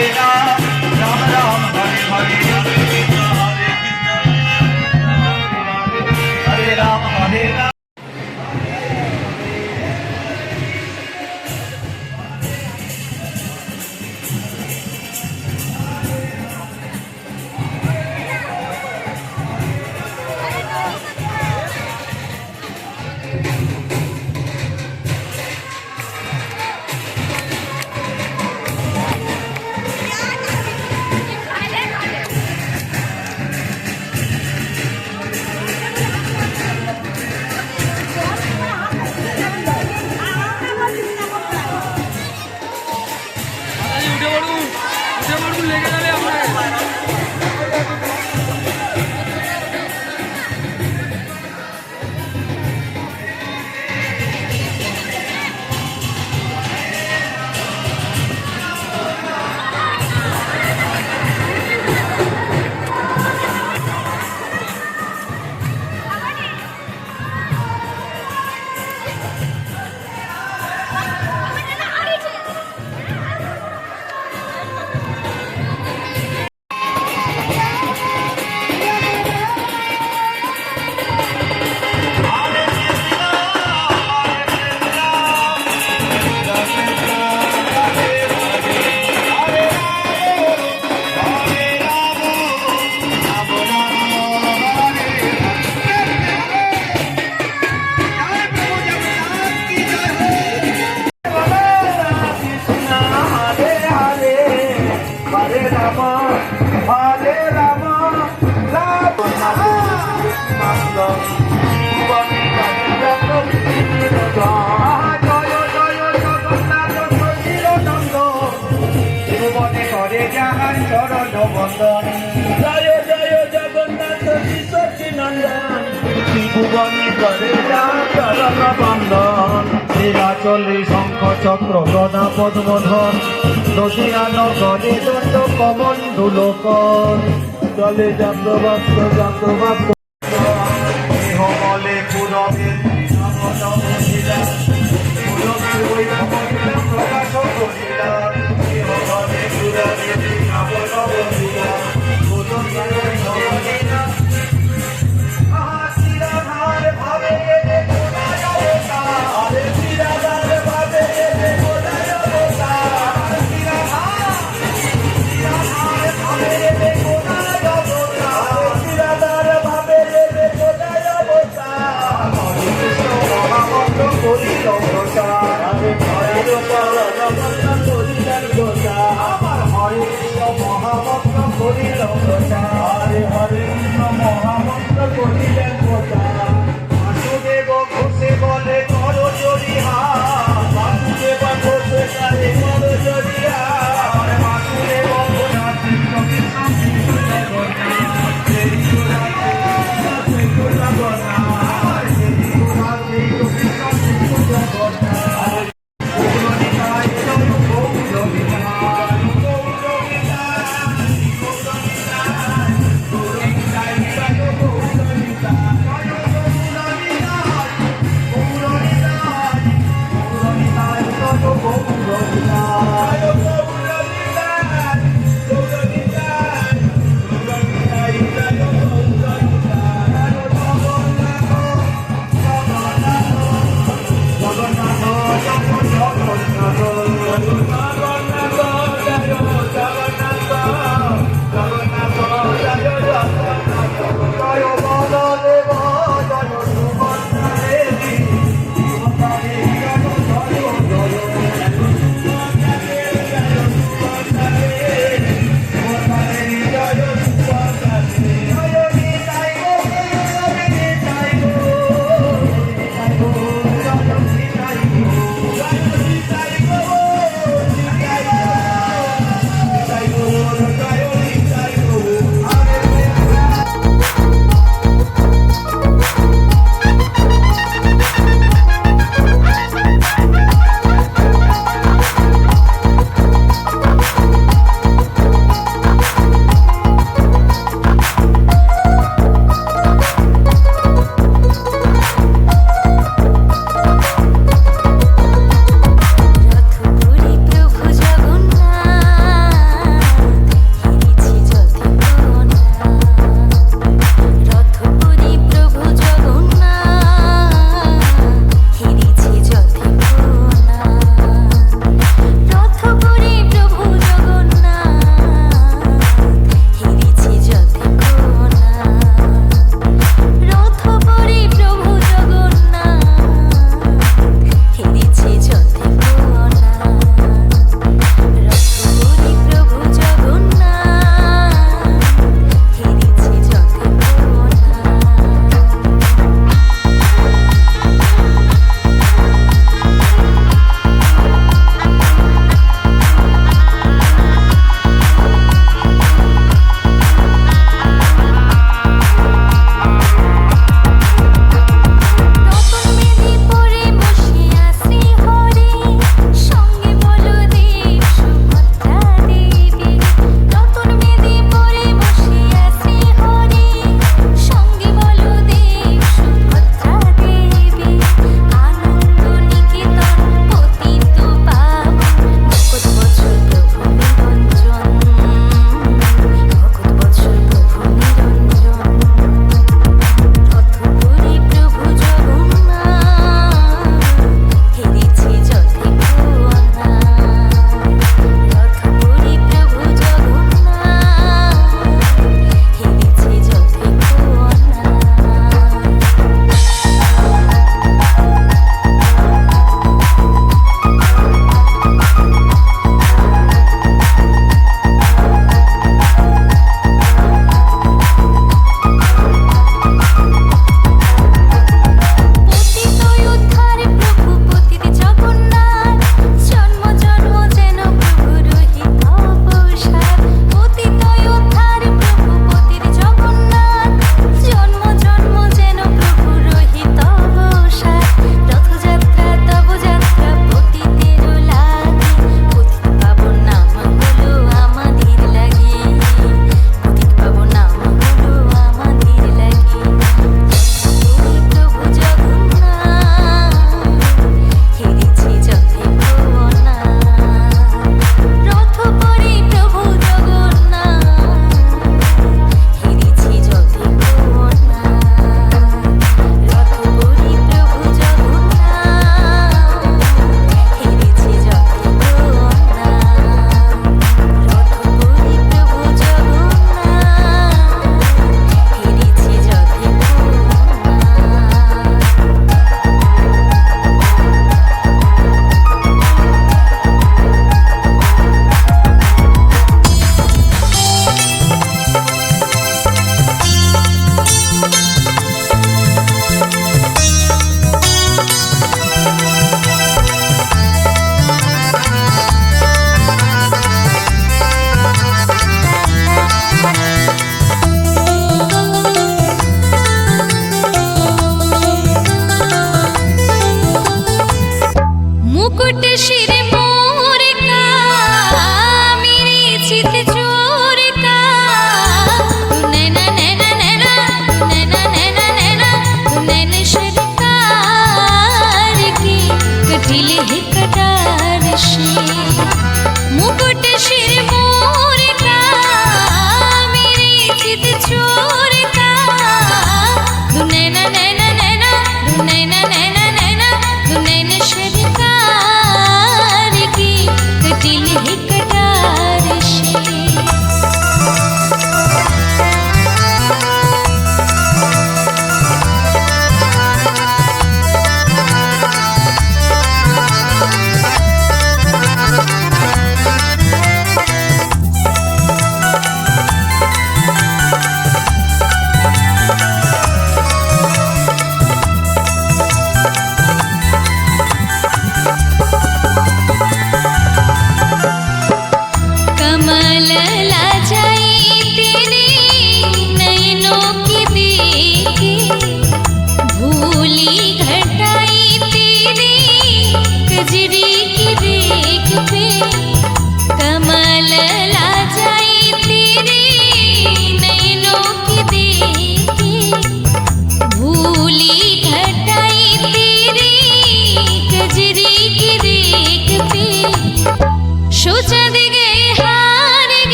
Hare Rama. বন্ধন নীলাচলি শঙ্খ চক্র গদা পদ্মধন। দশিয়া নগরে দণ্ড কমণ্ডুলোক চলে জাগ্রবাক্য জাগ্রবাক্য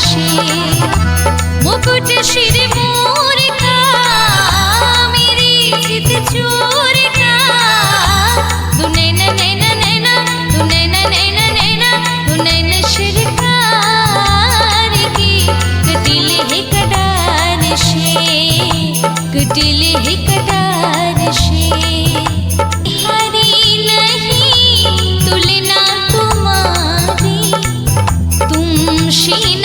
হাসি মুকুট শিরে মোর কামিরি চিত চোর कुटिल तुलना तुम्हारी तुम शीन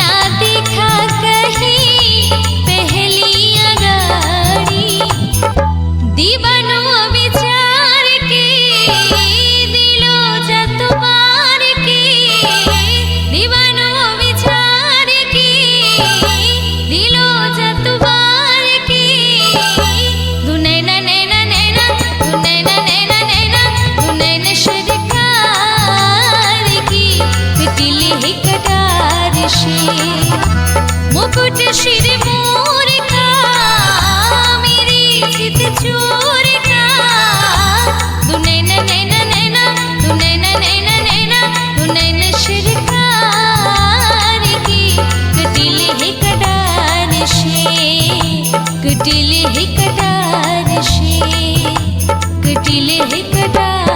সে মুকুট শির মোর কামেরি চিত চোর কা তুনে না না না না তুনে না না না না না তুনে না শির कार की कटिल ही कटार से कटिल ही कटार से कटिल ही कटार